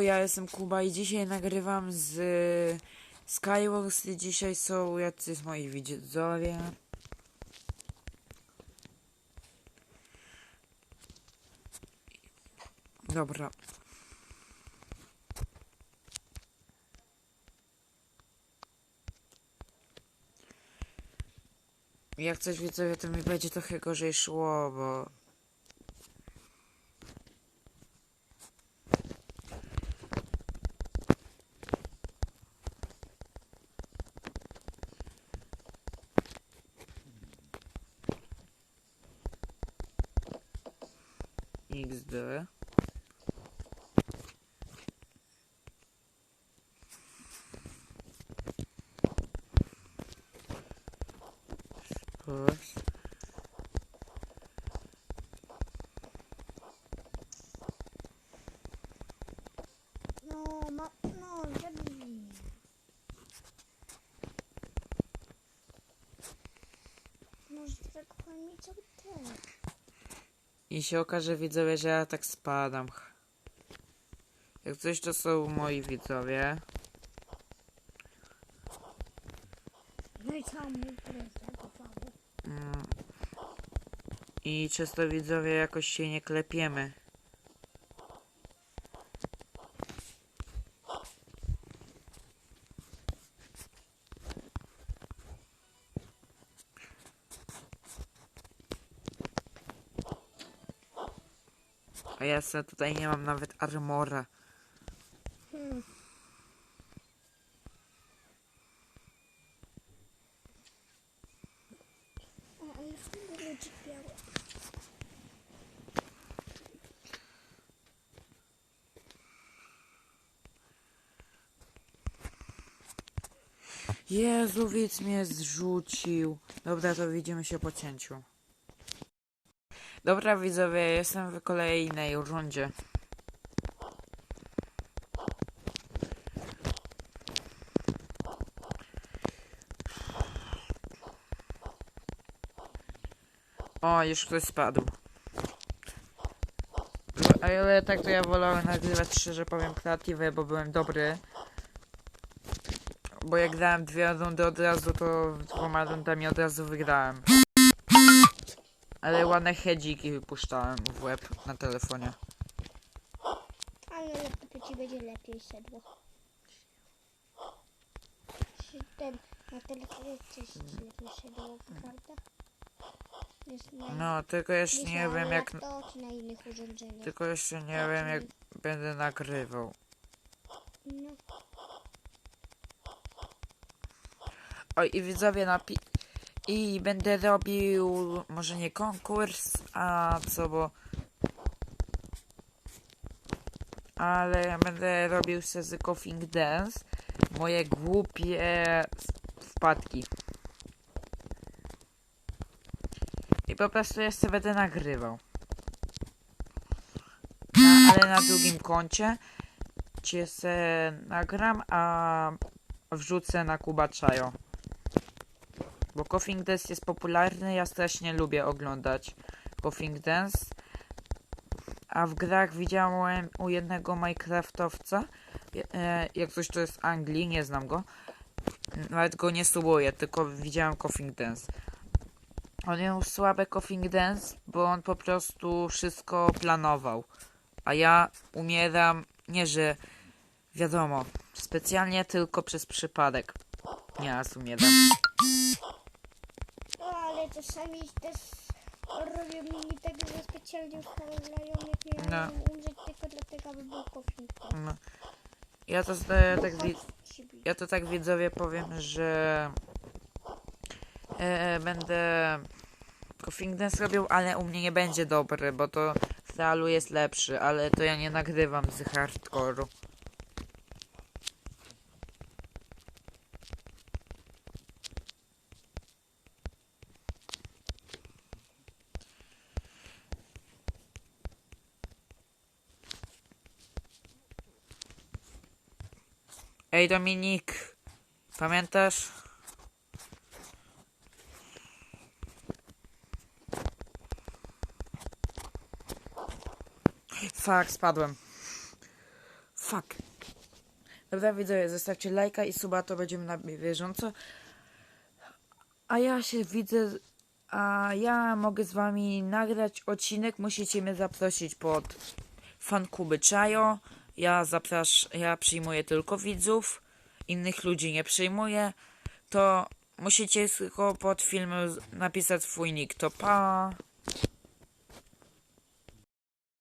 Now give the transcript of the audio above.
Ja jestem Kuba i dzisiaj nagrywam z y, Skywars. i Dzisiaj są jacyś moi widzowie. Dobra. Jak coś widzowie, to mi będzie trochę gorzej szło, bo XD. Spójrz. No, ma, no, zabij. Może tak mi cały ten. I się okaże widzowie, że ja tak spadam. Jak coś to są moi widzowie. No i co mój prezent Paweł? Mm. I często widzowie jakoś się nie klepiemy. A ja se tutaj nie mam nawet armora. Hmm. Jezu, widz mnie zrzucił. Dobra, to widzimy się po cięciu. Dobra, widzowie, jestem w kolejnej rundzie. O, już ktoś spadł. Ale tak to ja wolałem nagrywać, szczerze powiem, kreatywę, bo byłem dobry. Bo jak grałem dwie rundy od razu, to dwoma rundami od razu wygrałem. Ale ładne hedziki wypuszczałem w łeb na telefonie. Ale lepiej ci będzie lepiej szedło. Czy Ten, na telefonie coś ci lepiej szedło, prawda? Jest na, No, tylko jeszcze jest nie na wiem jak... czy na innych urządzeniach. Tylko jeszcze nie wiem jak będę nagrywał. No, Oj, i widzowie napi... I będę robił, może nie konkurs, a co, bo... Ale będę robił z Coughing Dance moje głupie wpadki. I po prostu jeszcze będę nagrywał. No, ale na drugim koncie cię se nagram, a wrzucę na Kuba Czajo. Bo Coughing Dance jest popularny, ja strasznie lubię oglądać Coughing Dance. A w grach widziałem u jednego Minecraftowca, e, jak coś to jest Anglii, nie znam go. Nawet go nie subuję, tylko widziałem Coughing Dance. On miał słabe Coughing Dance, bo on po prostu wszystko planował. A ja umieram, nie że wiadomo, specjalnie tylko przez przypadek. Nieraz umieram. No czasami też robią mi tak, że specjalnie ustawiają, jak miałem umrzeć tylko dlatego, aby był kofink. No. Ja to zdaję tak ja to tak widzowie powiem, że e, będę Coughing Dance robił, ale u mnie nie będzie dobry, bo to w realu jest lepszy, ale to ja nie nagrywam z hardcore'u. Ej Dominik, pamiętasz? Fuck, spadłem. Fuck. Dobra, widzowie, zostawcie lajka i suba, to będziemy na bieżąco. A ja się widzę, a ja mogę z wami nagrać odcinek. Musicie mnie zaprosić pod fankuby Czajo. Ja zaprasz, ja przyjmuję tylko widzów, innych ludzi nie przyjmuję. To musicie tylko pod filmem napisać swój nick. To pa.